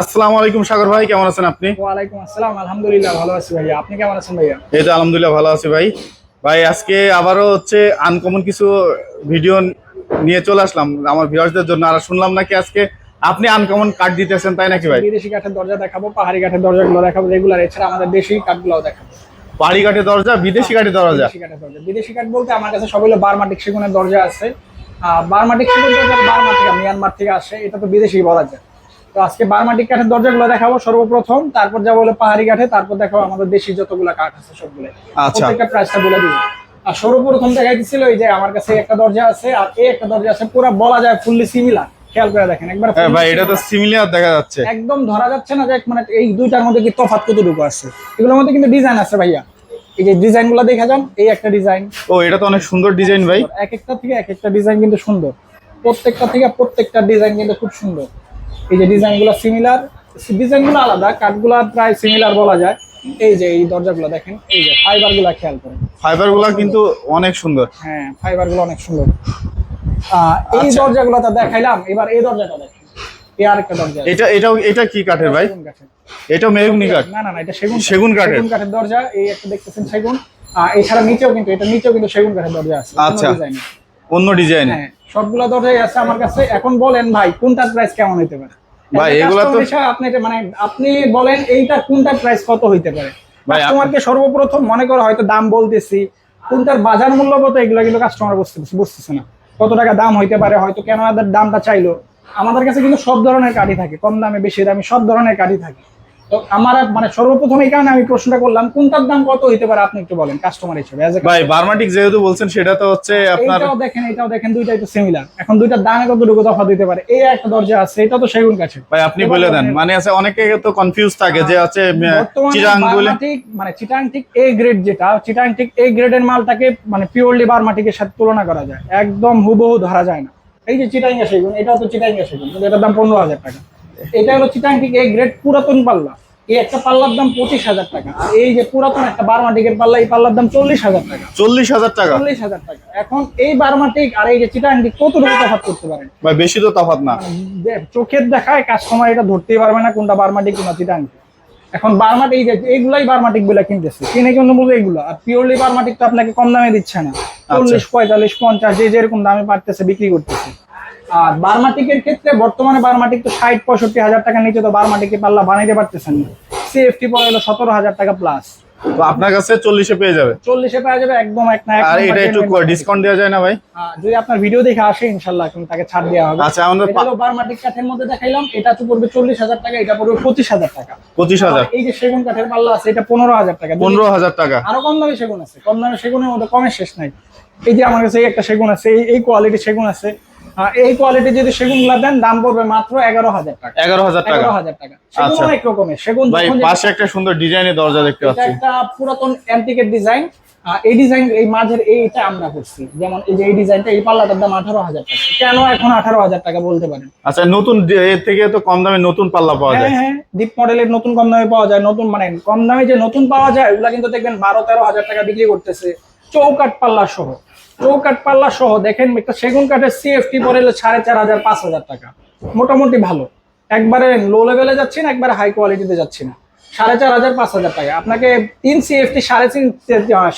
আসসালামু আলাইকুম সাগর ভাই কেমন আছেন আপনি? ওয়ালাইকুম আসসালাম আলহামদুলিল্লাহ ভালো আছি ভাইয়া। আপনি কেমন আছেন ভাইয়া? এই তো আলহামদুলিল্লাহ ভালো আছি ভাই। ভাই আজকে আবারও হচ্ছে আনকমন কিছু ভিডিও নিয়ে চলে আসলাম। আমার ভিউয়ার্সদের জন্য আর শুনলাম নাকি আজকে আপনি আনকমন কার্ড দিতেছেন তাই নাকি ভাই? বিদেশি কাঠের দরজা দেখাবো পাহাড়ি কাঠের দরজাগুলো দেখাবো রেগুলার এছাড়া আমাদের দেশি কাঠগুলো দেখাবো। বাড়ি কাঠের দরজা বিদেশি কাঠের দরজা? বিদেশি কাঠের দরজা। বিদেশি কাঠ বলতে আমার কাছে সবগুলো বারমাটিক সেগুনের দরজা আছে। সেগুন দরজা বারমা থেকে মিয়ানমার থেকে আসে এটা তো বিদেশি বলা যায়। তো আজকে বারমাটিক কাঠের দরজাগুলো দেখাবো সর্বপ্রথম তারপর যাব হলো পাহাড়ি কাঠে তারপর দেখাবো আমাদের দেশি যতগুলো কাঠ আছে সবগুলো আচ্ছা। প্রত্যেকটা প্রাইসটা বলে দিব। আর সর্বপ্রথম দেখাইতেছিল এই যে আমার কাছে একটা দরজা আছে আর এই একটা দরজা আছে পুরো বলা যায় ফুললি সিমিলার খেয়াল করে দেখেন একবার হ্যাঁ ভাই এটা তো সিমিলার দেখা যাচ্ছে। একদম ধরা যাচ্ছে না যে মানে এই দুইটার মধ্যে কি তফাৎ কতটুকু আছে। এগুলোর মধ্যে কিন্তু ডিজাইন আছে ভাইয়া। এই যে ডিজাইনগুলো দেখা যান এই একটা ডিজাইন ও এটা তো অনেক সুন্দর ডিজাইন ভাই। এক একটা থেকে এক একটা ডিজাইন কিন্তু সুন্দর। প্রত্যেকটা থেকে প্রত্যেকটা ডিজাইন কিন্তু খুব সুন্দর। এই যে ডিজাইনগুলো সিমিলার ডিজাইনগুলো আলাদা কাঠগুলো প্রায় সিমিলার বলা যায়। এই যে এই দরজাগুলো দেখেন এই যে ফাইবারগুলা খেয়াল করেন। ফাইবারগুলা কিন্তু অনেক সুন্দর। হ্যাঁ ফাইবারগুলো অনেক সুন্দর। এই আচ্ছা। দরজাগুলো তো দেখাইলাম এবার এই দরজাটা দেখেন। এই আরেকটা দরজা এটা এটাও এটা কি কাঠের ভাই? সেগুন কাঠের। এটাও মেহগুনি কাঠ? না না না এটা সেগুন সেগুন কাঠের? সেগুন কাঠের দরজা এই একটা দেখতেছেন সেগুন। এছাড়া নিচেও কিন্তু এটা নিচেও কিন্তু সেগুন কাঠের দরজা আছে। আচ্ছা। অন্য ডিজাইন হ্যাঁ সবগুলা দরজাই আছে আমার কাছে। এখন বলেন ভাই কোনটার প্রাইস কেমন হইতে পারে? ভাই, এগুলা তো- আপনি মানে আপনি বলেন এইটা কোনটার প্রাইস কত হইতে পারে? ভাই, কাস্টমারকে সর্বপ্রথম মনে করো হয়তো দাম বলতেছি কোনটার বাজার মূল্য কত এগুলো কিন্তু কাস্টমার বুঝতেছে বুঝতেছে না। কত টাকা দাম হইতে পারে হয়তো কেন আমাদের দামটা চাইলো। আমাদের কাছে কিন্তু সব ধরনের কাঠই থাকে কম দামে বেশি দামে সব ধরনের কাঠই থাকে। তো আমার আর মানে সর্বপ্রথম এই কারণে আমি প্রশ্নটা করলাম কোনটার দাম কত হইতে পারে আপনি একটু বলেন কাস্টমার হিসেবে ভাই বার্মাটিক যেহেতু বলছেন সেটা তো হচ্ছে আপনার এইটাও দেখেন এটাও দেখেন দুইটাই তো সিমিলার এখন দুইটার দামে কতটুকু তফাৎ দিতে পারে? এই একটা দরজা আছে এটা তো সেগুন কাছে। ভাই আপনি বলে দেন। মানে আছে অনেকে তো কনফিউজ থাকে যে আছে বলে মানে চিটাংটিক এ গ্রেড যেটা এ গ্রেডের মালটাকে মানে পিওরলি বার্মাটিকের সাথে তুলনা করা যায়। একদম হুবহু ধরা যায় না। এই যে চিটাঙ্গা সেগুন এটাও তো চিটাঙ্গা সেগুন কিন্তু এটার দাম পনেরো হাজার টাকা। এটা হলো গ্রেড পুরাতন পাল্লা। এই একটা পাল্লার দাম পঁচিশ হাজার টাকা। এই যে পুরাতন একটা বার্মাটিকের পাল্লা এই পাল্লার দাম চল্লিশ হাজার টাকা। চল্লিশ হাজার টাকা? চল্লিশ হাজার টাকা। এখন এই বার্মাটিক আর এই যে কতটুকু তফাৎ করতে পারেন? ভাই বেশি তো তফাৎ না। চোখের দেখায় কাস্টমার এটা ধরতেই পারবে না কোনটা বার্মাটিক কোনটা চিটাংটিক এখন বার্মাটিক এই যে এইগুলাই বারমাটিকগুলা কিনতেছে। কিনে কিন্তু মূল্য এগুলো আর পিওরলি বার্মাটিক তো আপনাকে কম দামে দিচ্ছে না। চল্লিশ পঁয়তাল্লিশ পঞ্চাশ যে যেরকম দামে পারতেছে বিক্রি করতেছে। আর বার্মাটিকের ক্ষেত্রে বর্তমানে বার্মাটিক তো ষাট পঁয়ষট্টি হাজার টাকা নিচে তো বার্মাটিকে পাল্লা বানাইতে পারতেছেন না। সিএফটি পড়ে হলো সতেরো হাজার টাকা প্লাস তো আপনার কাছে চল্লিশে পেয়ে যাবে? চল্লিশে পাওয়া যাবে একদম এক না আর এটা একটু ডিসকাউন্ট দেওয়া যায় না ভাই? যদি আপনার ভিডিও দেখে আসে ইনশাল্লাহ কিন্তু তাকে ছাড় দেওয়া হবে। আচ্ছা, আমাদের হলো কাঠের মধ্যে দেখাইলাম এটা তো পড়বে চল্লিশ হাজার টাকা এটা পড়বে পঁচিশ হাজার টাকা। পঁচিশ হাজার। এই যে সেগুন কাঠের পাল্লা আছে এটা পনেরো হাজার টাকা। পনেরো হাজার টাকা। আরও কম দামে সেগুন আছে কম দামে সেগুনের মধ্যে কমের শেষ নাই। এই যে আমার কাছে একটা সেগুন আছে এই- কোয়ালিটি সেগুন আছে এই কোয়ালিটি যদি সেগুনগুলা দেন দাম পড়বে মাত্র এগারো হাজার টাকা। এগারো হাজার টাকা। এগারো হাজার টাকা। সেগুন আচ্ছা। অনেক রকমের। সেগুন ভাই পাশে একটা সুন্দর ডিজাইনের দরজা দেখতে পাচ্ছি। একটা পুরাতন অ্যান্টিকের ডিজাইন এই ডিজাইন এই মাঝের এইটা আমরা করছি। যেমন এই যে এই ডিজাইনটা এই পাল্লাটার দাম আঠারো হাজার টাকা। কেন এখন আঠারো হাজার টাকা বলতে পারেন? আচ্ছা নতুন এর থেকে তো কম দামে নতুন পাল্লা পাওয়া হ্যাঁ যায়। হ্যাঁ ডিপ মডেলের নতুন কম দামে পাওয়া যায়। নতুন মানে কম দামে যে নতুন পাওয়া যায় ওগুলা কিন্তু দেখবেন বারো তেরো হাজার টাকা বিক্রি করতেছে। চৌকাট পাল্লা সহ চৌকাট পাল্লা সহ, দেখেন একটা সেগুন কাঠের সিএফটি পরে সাড়ে চার হাজার, পাঁচ হাজার টাকা। মোটামুটি ভালো। একবারে লো লেভেলে যাচ্ছি না, একবারে হাই কোয়ালিটিতে যাচ্ছি না। সাড়ে চার হাজার, পাঁচ হাজার টাকা। আপনাকে তিন সিএফটি সাড়ে তিন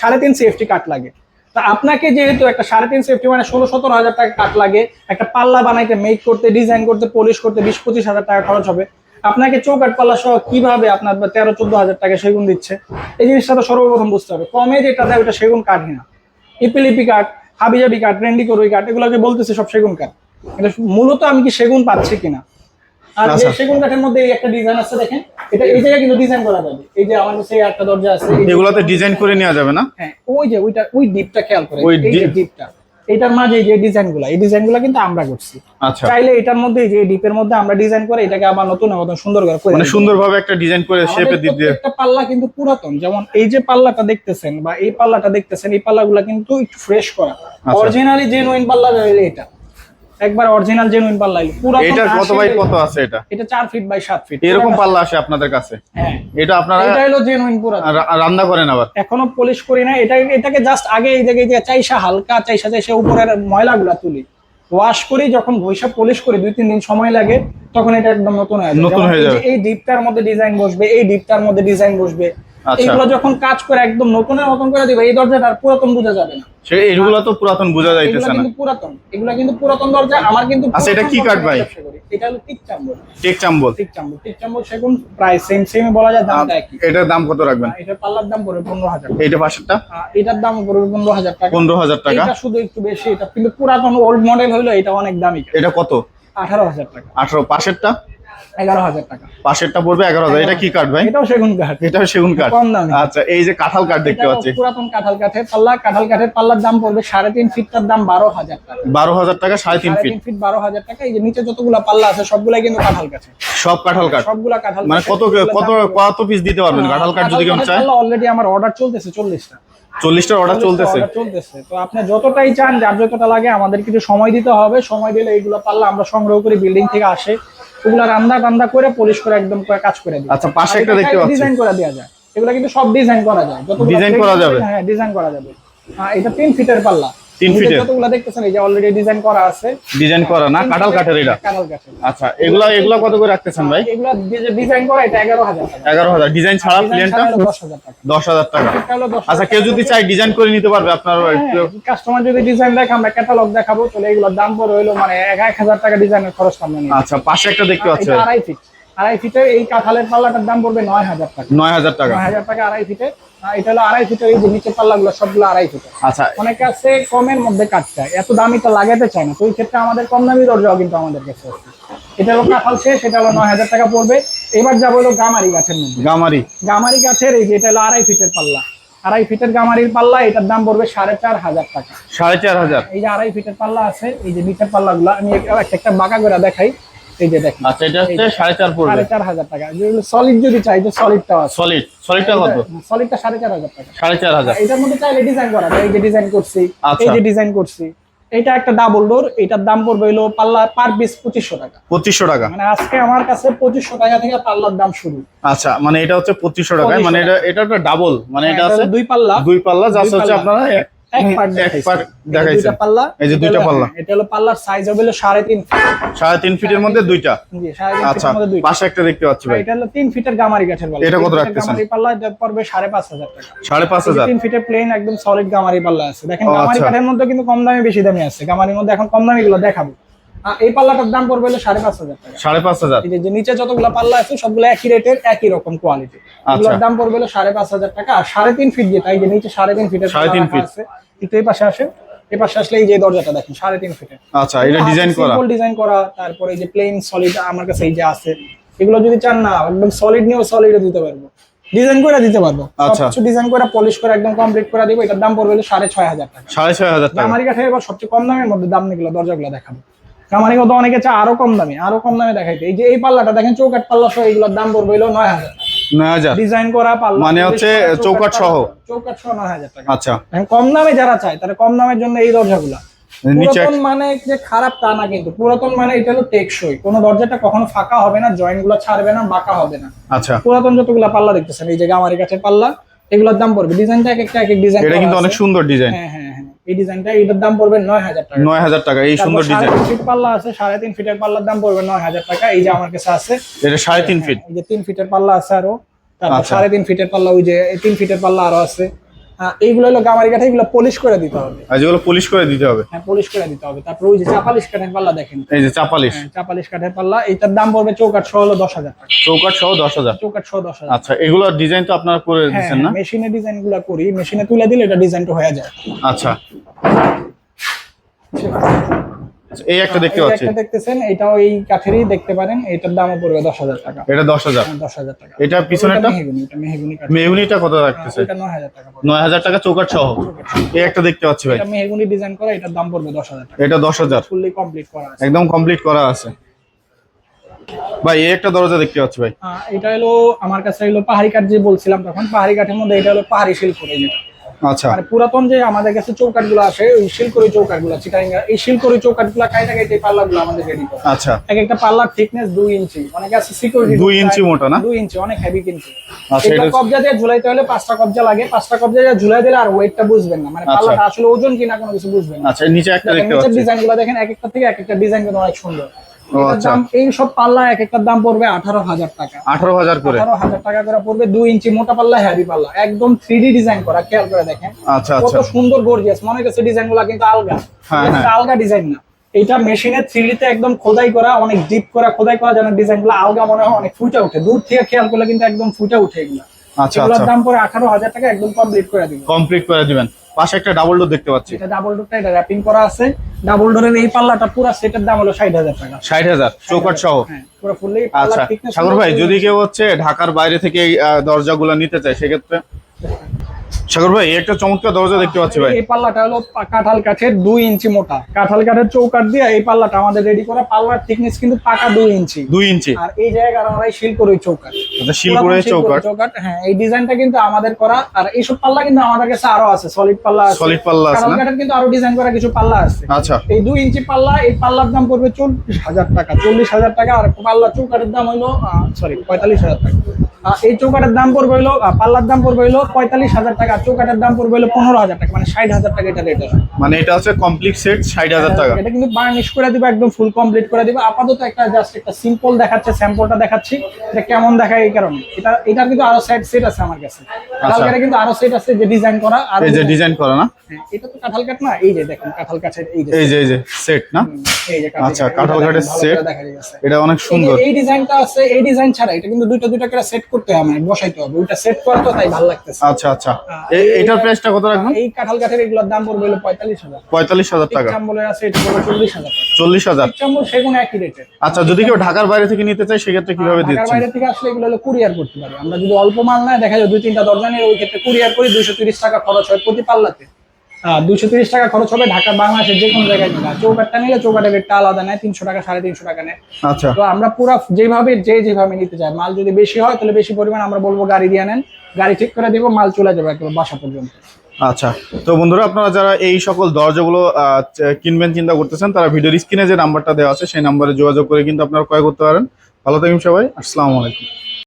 সাড়ে তিন সিএফটি কাঠ লাগে। তা আপনাকে যেহেতু একটা সাড়ে তিন সেফটি মানে ষোলো, সতেরো হাজার টাকা কাঠ লাগে, একটা পাল্লা বানাইতে মেক করতে ডিজাইন করতে পলিশ করতে বিশ, পঁচিশ হাজার টাকা খরচ হবে। আপনাকে চৌকাট পাল্লা সহ কীভাবে আপনার তেরো, চোদ্দ হাজার টাকা সেগুন দিচ্ছে? এই জিনিসটা তো সর্বপ্রথম বুঝতে হবে। কমে যেটা দেয় ওটা সেগুন কাঠই না। ইপিলিপি কাঠ হাবিজাবি কাঠ রেন্ডি করুই কাঠ এগুলোকে বলতেছে সব সেগুন কাঠ। এটা মূলত আমি কি সেগুন পাচ্ছি কিনা? আর যে আচ্ছা। সেগুন কাঠের মধ্যে এই একটা ডিজাইন আছে দেখেন এটা এই জায়গায় কিন্তু ডিজাইন করা যাবে। এই যে আমার সেই একটা দরজা আছে যে- এগুলাতে ডিজাইন করে নেওয়া যাবে না? হ্যাঁ ওই যে ওইটা ওই ডিপটা খেয়াল করে ওই ডিপটা এটার মাঝে যে ডিজাইনগুলা এই ডিজাইনগুলা কিন্তু আমরা করছি। আচ্ছা। চাইলে এটার মধ্যে যে ডিপের মধ্যে আমরা ডিজাইন করে এটাকে আবার নতুন নতুন সুন্দর করে করে মানে সুন্দরভাবে একটা ডিজাইন করে শেপে দিয়ে দিয়ে। প্রত্যেকটা পাল্লা কিন্তু পুরাতন। যেমন এই যে পাল্লাটা দেখতেছেন বা এই পাল্লাটা দেখতেছেন এই পাল্লাগুলো কিন্তু একটু ফ্রেশ করা। আচ্ছা। অরিজিনালি জেনুইন পাল্লা এটা। একবার অরিজিনাল জেনুইন পাল্লা হইলে পুরাতন এটার কত বাই কত আছে এটা? এটা চার ফিট বাই সাত ফিট এরকম পাল্লা আসে আপনাদের কাছে? হ্যাঁ। এটা আপনারা এটা হলো জেনুইন পুরাতন। রা- রান্না করেন আবার? এখনও পলিশ করি না। এটা এটাকে জাস্ট আগে এই জায়গায় যে চাইসা হালকা চাইসা চাইসা উপরের ময়লাগুলা তুলি। ওয়াশ করি যখন ঘষা পলিশ করি দুই তিন দিন সময় লাগে তখন এটা একদম নতুন হয়ে যাবে। এই ডিপটার মধ্যে ডিজাইন বসবে এই ডিপটার মধ্যে ডিজাইন বসবে। আচ্ছা। এইগুলো যখন কাজ করে একদম নতুনের মতন করে দিবে এই দরজাটা আর পুরাতন বোঝা যাবে না। সে এগুলো তো পুরাতন বোঝা যাইতেছে না। পুরাতন। এগুলো কিন্তু পুরাতন দরজা আমার কিন্তু আচ্ছা, এটা কি কাঠ ভাই? এটা হলো টিক চাম্বল। টেক চাম্বল। টিক চাম্বল। টিক চাম্বল সেগুন প্রায় সেম সেম বলা যায় দামটা একই। এটার দাম কত রাখবেন? এটা পাল্লার দাম পড়বে পনেরো হাজার টাকা। এইটা পাশেরটা? এটার দাম পড়বে পনেরো হাজার টাকা। পনেরো হাজার টাকা? এটা শুধু একটু বেশি এটা কিন্তু পুরাতন ওল্ড মডেল হইল এটা অনেক দামি। এটা কত? আঠারো হাজার টাকা। আঠারো পাশেরটা? এগারো হাজার টাকা। পাশেরটা পড়বে এগারো হাজার। এটা কি কাঠ ভাই? এটাও সেগুন কাঠ এটা সেগুন কাঠ কম দামি। আচ্ছা এই যে কাঁঠাল কাঠ দেখতে পাচ্ছি। পুরাতন কাঁঠাল কাঠের পাল্লা। কাঁঠাল কাঠের পাল্লার দাম পড়বে সাড়ে তিন ফিটটার দাম বারো হাজার টাকা। বারো হাজার টাকা সাড়ে তিন ফিট ফিট বারো হাজার টাকা। এই যে নিচে যতগুলা পাল্লা আছে সবগুলাই কিন্তু কাঁঠাল কাঠের। সব কাঁঠাল কাঠ? সবগুলা কাঁঠাল মানে কত কত কত পিস দিতে পারবেন? কাঁঠাল কাঠ যদি চায়? অলরেডি আমার অর্ডার চলতেছে চল্লিশটা। চল্লিশটার অর্ডার চলতেছে। চলতেছে। তো আপনি যতটাই চান যার যতটা লাগে আমাদের কিছু সময় দিতে হবে। সময় দিলে এইগুলো পারলে আমরা সংগ্রহ করি বিল্ডিং থেকে আসে। ওগুলো রান্দা টান্দা করে পলিশ করে একদম করে কাজ করে দিই। আচ্ছা, পাশে একটা দেখতে পাচ্ছি। ডিজাইন করে দেওয়া যায়। এগুলো কিন্তু সব ডিজাইন করা যায়। যত ডিজাইন করা যাবে? হ্যাঁ ডিজাইন করা যাবে। হ্যাঁ এটা তিন ফিটের পাল্লা। তিন নিচে যতগুলো দেখতেছেন এই যে অলরেডি ডিজাইন করা আছে। ডিজাইন করা না? কাঁঠাল কাঠের এটা? কাঁঠাল কাঠের। আচ্ছা এগুলা এগুলা কত করে রাখতেছেন ভাই? এগুলো ডিজাইন করা এটা এগারো হাজার টাকা। এগারো হাজার। ডিজাইন ছাড়া প্লেনটা ছাড়া দশ হাজার টাকা। দশ হাজার টাকা। এটা হলো দশ আচ্ছা কেউ যদি চাই ডিজাইন করে নিতে পারবে আপনার কাস্টমার যদি ডিজাইন দেখে আমরা ক্যাটালগ দেখাবো তাহলে এগুলোর দাম পড়ে মানে এক এক হাজার টাকা ডিজাইনের খরচ আচ্ছা পাশে একটা দেখতে পাচ্ছি। ফিট আড়াই ফিটের এই কাঁঠালের পাল্লাটার দাম পড়বে নয় হাজার টাকা। নয় হাজার টাকা। নয় হাজার টাকা আড়াই ফিটে। এটা হলো আড়াই ফিটের এই যে নিচের পাল্লাগুলো সবগুলো আড়াই ফিটে। আচ্ছা। অনেকে আছে কমের মধ্যে হয় এত দামিটা লাগাতে চায় না। তো ওই ক্ষেত্রে আমাদের কম দামি দরজাও কিন্তু আমাদের কাছে আছে। এটা হলো কাঁঠাল শেষ এটা হলো নয় হাজার টাকা পড়বে। এবার যাব হলো গামারি গাছের মধ্যে। গামারি। গামারি গাছের এই যে এটা হলো আড়াই ফিটের পাল্লা। আড়াই ফিটের গামারির পাল্লা এটার দাম পড়বে সাড়ে চার হাজার টাকা। সাড়ে চার হাজার। এই যে আড়াই ফিটের পাল্লা আছে এই যে নিচের পাল্লাগুলো আমি একটা একটা বাঁকা করে দেখাই। এই যে দেখেন। আচ্ছা এটা হচ্ছে সাড়ে চার পড়বে। সাড়ে টাকা। যেগুলো সলিড যদি চাই যে সলিডটা আছে। সলিড সলিডটা কত? সলিডটা সাড়ে চার হাজার টাকা। সাড়ে চার হাজার। এটার মধ্যে চাইলে ডিজাইন করা যায়। এই যে ডিজাইন করছি আচ্ছা। এই যে ডিজাইন করছি। এটা একটা ডাবল ডোর এটার দাম পড়বে হলো পাল্লা পার পিস পঁচিশশো টাকা। পঁচিশশো টাকা। মানে আজকে আমার কাছে পঁচিশশো টাকা থেকে পাল্লার দাম শুরু। আচ্ছা মানে এটা হচ্ছে পঁচিশশো টাকায় মানে এটা এটা একটা ডাবল মানে এটা আছে দুই পাল্লা। দুই পাল্লা দুই হচ্ছে। আপনারা এক- এক পার্ট এক পার্ট দেখাইছেন দুইটা পাল্লা এই যে দুইটা পাল্লা। হ্যাঁ, এটা হলো পাল্লার সাইজ হবে হলো সাড়ে তিন ফিট সাড়ে তিন ফিটের মধ্যে দুইটা? জি সাড়ে তিন আচ্ছা ফিটের মধ্যে দুইটা। পাশে একটা দেখতে পাচ্ছি ভাই। এটা হলো ফিটের গামারি কাঠের পাল্লা। এটা কত রাখতেছেন? গামারি পাল্লা পড়বে টাকা। ফিটের প্লেন একদম সলিড গামারি পাল্লা আছে। দেখেন গামারি আচ্ছা। কাঠের মধ্যে কিন্তু কম দামি বেশি দামি আছে। গামারির মধ্যে এখন কম দামি গুলো দেখাবো। এই পাল্লাটার দাম পড়বে হলো সাড়ে পাঁচ হাজার টাকা। সাড়ে পাঁচ হাজার। যে- নিচে যতগুলো পাল্লা আছে সবগুলো একই রেটের একই রকম কোয়ালিটি আচ্ছা। এগুলোর দাম পড়বে হলো সাড়ে পাঁচ হাজার টাকা। আর সাড়ে তিন ফিট যেটা এই যে নিচে সাড়ে তিন ফিটের সাড়ে তিন ফিট। আছে একটু এই পাশে আসে এই পাশে আসলে এই যে দরজাটা দেখেন সাড়ে তিন ফিটের আচ্ছা এটা ডিজাইন করা। সিম্পল ডিজাইন করা তারপরে এই যে প্লেন সলিড আমার কাছে এই যে আছে এগুলো যদি চান না একদম সলিড নিয়েও সলিড দিতে পারব। ডিজাইন করে দিতে পারব। আচ্ছা। সবকিছু ডিজাইন করে পলিশ করে একদম কমপ্লিট করে দিব এটার দাম পড়বে হলো সাড়ে ছয় হাজার টাকা। সাড়ে ছয় হাজার টাকা। গামারি কাঠের এবার সবচেয়ে কম দামের মধ্যে দাম নিগুলো দরজাগুলো দেখাবো। গামারি মতো অনেকে চায় আরও কম দামে আরও কম দামে দেখাইতে। এই যে এই পাল্লাটা দেখেন চৌকাট পাল্লা সহ এগুলোর দাম পড়বে হলো নয় হাজার নয় হাজার। ডিজাইন করা পাল্লা মানে হচ্ছে করা, সহ? পাল্লা, সহ নয় হাজার টাকা। আচ্ছা। কম দামে যারা চায় তারা কম দামের জন্য এই দরজাগুলা। পুরাতন মানে যে খারাপ তা না কিন্তু পুরাতন মানে এটা হলো টেকসই। কোনো দরজাটা কখনো ফাঁকা হবে না জয়েন্টগুলো ছাড়বে না বাঁকা হবে না। আচ্ছা। পুরাতন যতগুলা পাল্লা দেখতেছেন এই যে গামারি কাঠের পাল্লা এগুলোর দাম পড়বে। ডিজাইনটা এক একটা এক এক ডিজাইন এটা কিন্তু অনেক সুন্দর ডিজাইন। হ্যাঁ হ্যাঁ হ্যাঁ। এই ডিজাইনটা এটার দাম পড়বে নয় হাজার টাকা। নয় হাজার টাকা এই সুন্দর ডিজাইন। ফিট পাল্লা আছে সাড়ে তিন ফিটের পাল্লার দাম পড়বে নয় হাজার টাকা এই যে আমার কাছে আছে। এটা সাড়ে তিন ফিট। এই যে তিন ফিটের পাল্লা আছে আরও তারপর আচ্ছা। সাড়ে তিন ফিটের পাল্লা ওই যে তিন ফিটের পাল্লা আরও আছে। এইগুলো হলো গামারি কাঠে এগুলো পলিশ করে দিতে হবে। আর যেগুলো পলিশ করে দিতে হবে। হ্যাঁ পলিশ করে দিতে হবে। তারপর ওই যে চাপালিশ কাঠের পাল্লা দেখেন। এই যে চাপালিশ হ্যাঁ, চাপালিশ কাঠের পাল্লা এটার দাম পড়বে চৌকাঠ সহ হলো দশ হাজার টাকা। চৌকাঠ সহ দশ হাজার। চৌকাঠ সহ দশ হাজার। আচ্ছা এগুলো ডিজাইন তো আপনারা করে হ্যাঁ দিচ্ছেন না? মেশিনে ডিজাইনগুলো করি। মেশিনে তুলে দিলে এটা ডিজাইনটা হয়ে যায়। আচ্ছা। আচ্ছা, এই একটা দেখতে এই পাচ্ছি। একটা দেখতেছেন এটাও এই কাঠেরই দেখতে পারেন এটার দামও পড়বে দশ হাজার টাকা। এটা দশ হাজার। টাকা। এটা পিছনেরটা? মেহগুনি এটা মেহগুনি কাঠ মেহুনিটা কত রাখতেছে? এটা নয় হাজার টাকা পড়বে। নয় হাজার টাকা চৌকাঠ সহ। এই একটা দেখতে পাচ্ছি ভাই। এটা মেহগুনি ডিজাইন করা এটার দাম পড়বে দশ হাজার টাকা। এটা দশ হাজার। ফুললি কমপ্লিট করা আছে। একদম কমপ্লিট করা আছে। ভাই এই একটা দরজা দেখতে পাচ্ছি ভাই। এটা হলো আমার কাছে হলো পাহাড়ি কাঠ যে বলছিলাম তখন পাহাড়ি কাঠের মধ্যে এটা হলো পাহাড়ি শিল্প যেটা আচ্ছা। মানে পুরাতন যে আমাদের কাছে চৌকাটগুলো আসে ওই শিলকরি চৌকাটগুলো চিটাঙ্গা এই শিলকরি চৌকাটগুলো কাইটা এই পাল্লা গুলো আমাদের রেডি করে। আচ্ছা। এক একটা পাল্লার থিকনেস দুই ইঞ্চি। অনেকে আছে সিকিউরিটি দুই ইঞ্চি মোটা না? দুই ইঞ্চি অনেক হেভি কিন্তু। আচ্ছা, এটা কবজা দিয়ে ঝুলাইতে হলে পাঁচটা কবজা লাগে। পাঁচটা কবজা দিয়ে ঝুলাই দিলে আর ওয়েটটা বুঝবেন না। মানে আচ্ছা। পাল্লাটা আসলে ওজন কিনা কোনো কিছু বুঝবেন না। আচ্ছা নিচে একটা দেখতে পাচ্ছি। ডিজাইনগুলো দেখেন এক একটা থেকে এক একটা ডিজাইন কিন্তু অনেক সুন্দর। আচ্ছা। এই সব পাল্লা এক একটার দাম পড়বে আঠারো হাজার টাকা। আঠারো হাজার করে। আঠারো হাজার টাকা করে পড়বে দুই ইঞ্চি মোটা পাল্লা হ্যাভি পাল্লা। একদম থ্রি ডিজাইন করা খেয়াল করে দেখেন। আচ্ছা কত আচ্ছা। সুন্দর গর্জিয়াস মনে হচ্ছে ডিজাইনগুলা কিন্তু আলগা। হ্যাঁ, হ্যাঁ। আলগা ডিজাইন না। এটা মেশিনে থ্রি তে একদম খোদাই করা অনেক ডিপ করা খোদাই করা যেন ডিজাইনগুলো আলগা মনে হয় অনেক ফুটে ওঠে। দূর থেকে খেয়াল করলে কিন্তু একদম ফুটে ওঠে এগুলো। আচ্ছা আচ্ছা। দাম পরে আঠারো হাজার টাকা একদম কমপ্লিট করে দিব কমপ্লিট করে দিবেন। পাশে একটা ডাবল ডোর দেখতে পাচ্ছি। এটা ডাবল ডোরটা এটা র্যাপিং করা আছে। ডাবল ডোরের এই পাল্লাটা পুরো সেটের দাম হলো ষাট হাজার টাকা। ষাট হাজার চৌকাট সহ। হ্যাঁ পুরো ফুললি আচ্ছা সাগর ভাই যদি কেউ হচ্ছে ঢাকার বাইরে থেকে দরজাগুলো নিতে চায় সেক্ষেত্রে? সাগর ভাই একটা চমৎকার দরজা দেখতে পাচ্ছি ভাই। এই পাল্লাটা হলো কাঁঠাল কাঠের দুই ইঞ্চি মোটা। কাঁঠাল কাঠের চৌকাট দিয়ে এই পাল্লাটা আমাদের রেডি করা। পাল্লার থিকনেস কিন্তু পাকা দুই ইঞ্চি। দুই ইঞ্চি। আর এই জায়গায় আমরা শিল করি চৌকাট আচ্ছা পুরাতন শিলকুড়ি চৌকাট চৌকাট হ্যাঁ এই ডিজাইনটা কিন্তু আমাদের করা। আর এইসব পাল্লা কিন্তু আমাদের কাছে আরও আছে। সলিড পাল্লা আছে। সলিড পাল্লা আছে কাঁঠাল কাঠের কিন্তু আরও ডিজাইন করা কিছু পাল্লা আছে। আচ্ছা। এই দুই ইঞ্চি পাল্লা এই পাল্লার দাম পড়বে চল্লিশ হাজার টাকা। চল্লিশ হাজার টাকা। আর পাল্লা চৌকাটের দাম হইল সরি পঁয়তাল্লিশ হাজার টাকা। এই চৌকাটের দাম পড়বে হইল পাল্লার দাম পড়বে হইল পঁয়তাল্লিশ হাজার টাকা চৌকাটের দাম পড়বে হইল পনেরো হাজার টাকা মানে ষাট হাজার টাকা এটা রেট মানে এটা হচ্ছে কমপ্লিট সেট ষাট হাজার টাকা। এটা কিন্তু বার্নিশ করে দিবে একদম ফুল কমপ্লিট করে দিবে। আপাতত একটা জাস্ট একটা সিম্পল দেখাচ্ছে স্যাম্পলটা দেখাচ্ছি এটা কেমন দেখায় এই কারণে। এটা এটার কিন্তু আরও সেট সেট আছে আমার কাছে। কালকে কিন্তু আরও সেট আছে যে ডিজাইন করা আর এই যে ডিজাইন করা না? হ্যাঁ, এটা তো কাঁঠাল কাঠ না? এই যে দেখেন কাঁঠাল কাঠের এই যে এই যে এই যে সেট না? এই যে আচ্ছা, কাঁঠাল কাঠের যাচ্ছে। এটা অনেক সুন্দর। এই ডিজাইনটা আছে এই ডিজাইন ছাড়া এটা কিন্তু দুইটা দুইটা করে সেট করতে হবে মানে বসাইতে হবে ওইটা সেট করা তো তাই ভালো লাগতেছে। আচ্ছা আচ্ছা। এটার প্রাইসটা কত রাখবেন? এই কাঁঠাল কাঠের এগুলোর দাম পড়বে হলো পঁয়তাল্লিশ হাজার। পঁয়তাল্লিশ হাজার টাকা। চাম্বলের আছে এটা পড়বে চল্লিশ হাজার টাকা। চল্লিশ হাজার। চাম্বল সেগুন একই রেটের আচ্ছা যদি কেউ ঢাকার বাইরে থেকে নিতে চায় সেক্ষেত্রে কীভাবে ঢাকার বাইরে থেকে আসলে এগুলো হলো কুরিয়ার করতে পারি। আমরা যদি অল্প মাল নেয় দেখা যায় দুই তিনটা দরজা নিয়ে ওই ক্ষেত্রে কুরিয়ার করি দুইশো তিরিশ টাকা খরচ হয় প্রতি পাল্লাতে। দুইশো তিরিশ টাকা খরচ হবে ঢাকা বাংলাদেশের যে কোনো জায়গায় নিলে চৌকাটটা নিলে চৌকাটের রেটটা আলাদা নেয় তিনশো টাকা সাড়ে তিনশো টাকা নেয়। আচ্ছা। তো আমরা পুরো যেভাবে যে যেভাবে নিতে চাই মাল যদি বেশি হয় তাহলে বেশি পরিমাণ আমরা বলব গাড়ি দিয়ে নেন। গাড়ি ঠিক করে দেবো মাল চলে যাবে একদম বাসা পর্যন্ত। আচ্ছা। তো বন্ধুরা আপনারা যারা এই সকল দরজাগুলো আহ, কিনবেন চিন্তা করতেছেন তারা ভিডিওর স্ক্রিনে যে নাম্বারটা দেওয়া আছে সেই নাম্বারে যোগাযোগ করে কিন্তু আপনারা ক্রয় করতে পারেন। ভালো থাকুন সবাই। আসসালামু আলাইকুম।